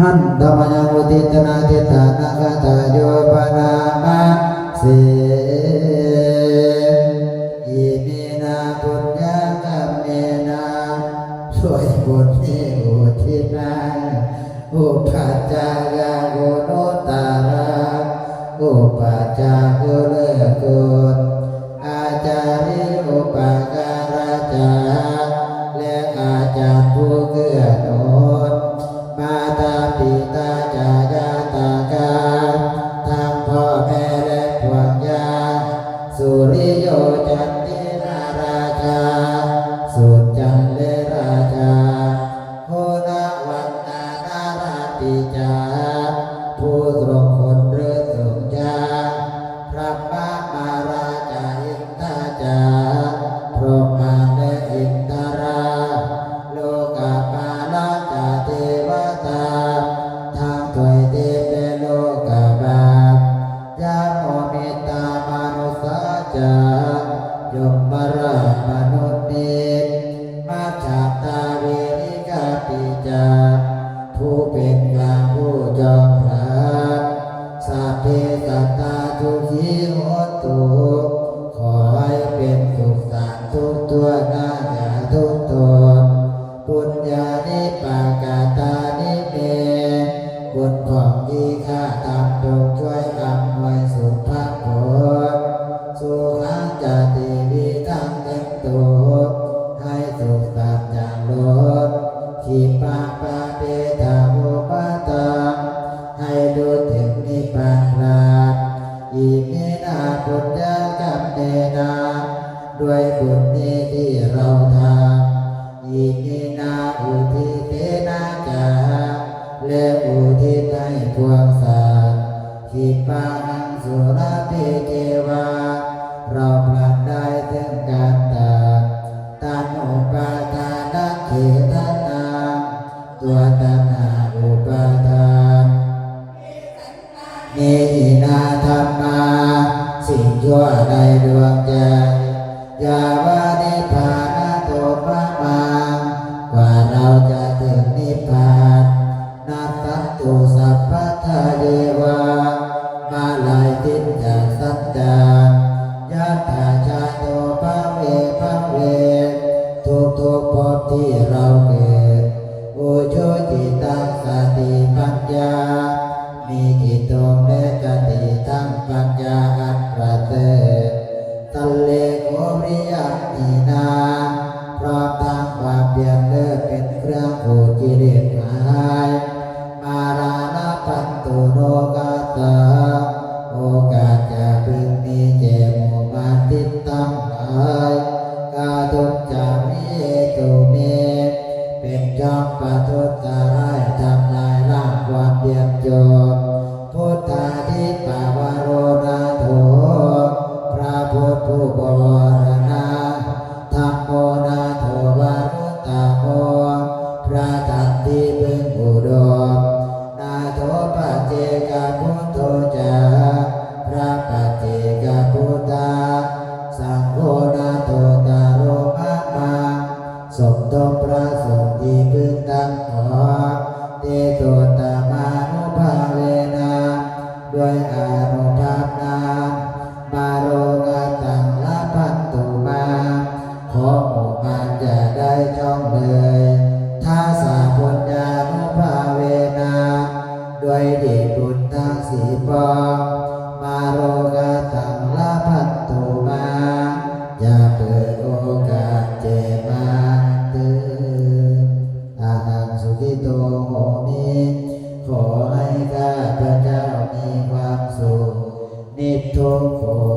หันตมยังอุทิตนาทิตานาคาตาโยปนามาเสอิมินาปุญญากรรมเมนาช่วยบุญนี้อุทิศนาอุปัจจายาโก จันเลราชาโหนาวันนานาราติจาผู้ทรงคนเรือทรงยาพระมามาราชาอินทาจาพรหมาและอินทรา โลกาปาลาจาเทวตาทางถอยเทเปโลกาบาลยาโมมิตามานุสาจายมบราชมนุษย์ ผู้เป็นกลางผู้จอมพระสัพเพสัตตาทุกีโหตุขอให้เป็นสุขสันต์ทุกตัวหน้าอย่าทุกตนปุญญานิปากาตานิเมบุญของที่ข้าทำจงช่วยอำนวยสุภาพผลสุขังจตีวิทังเต็มตัว นิปังลาอิมินาปุญญากรรมเนนาด้วยบุญนี้ที่เราท สิ่งชั่วในดวงใจยาวานิพานาโตมะมังกว่าเราจะถึงนิพพานนัตตันตุสัพพะทาเยวามาลายทิศจากสัจจายัตถาชาโตภะเวภะเวทุกทุกๆภพที่เราเกิดอุชุจิตังสติปัญญามี เป็นจอมปะทุตตา ด้วยเดบุญทั้งสี่ปองมาโรกาตังลาพันตุมาอย่าเปิดโอกาสเจมาเตือนอาหังสุขิโตโหมิขอให้ข้าพระเจ้ามีความสุขนิพโทโขโห